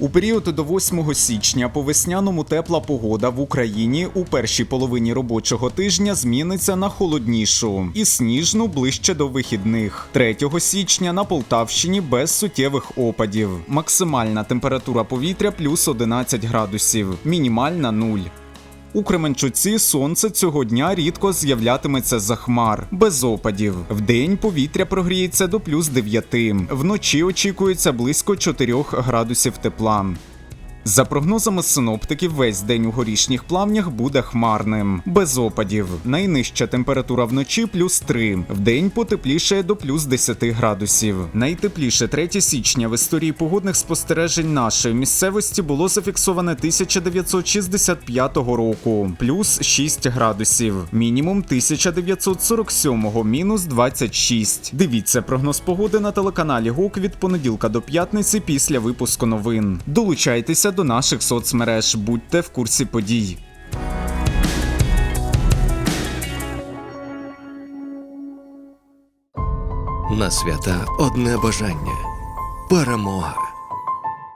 У період до 8 січня по весняному тепла погода в Україні у першій половині робочого тижня зміниться на холоднішу і сніжну ближче до вихідних. 3 січня на Полтавщині без суттєвих опадів. Максимальна температура повітря плюс 11 градусів, мінімальна 0. У Кременчуці сонце цього дня рідко з'являтиметься за хмар, без опадів. Вдень повітря прогріється до плюс 9, вночі очікується близько 4 градусів тепла. За прогнозами синоптиків, весь день у горішніх плавнях буде хмарним, без опадів. Найнижча температура вночі плюс 3, вдень потепліше до плюс 10 градусів. Найтепліше 3 січня в історії погодних спостережень нашої місцевості було зафіксоване 1965 року, плюс 6 градусів, мінімум 1947 мінус 26. Дивіться прогноз погоди на телеканалі ГУК від понеділка до п'ятниці після випуску новин. Долучайтеся до наших соцмереж, будьте в курсі подій. На свята одне бажання перемога.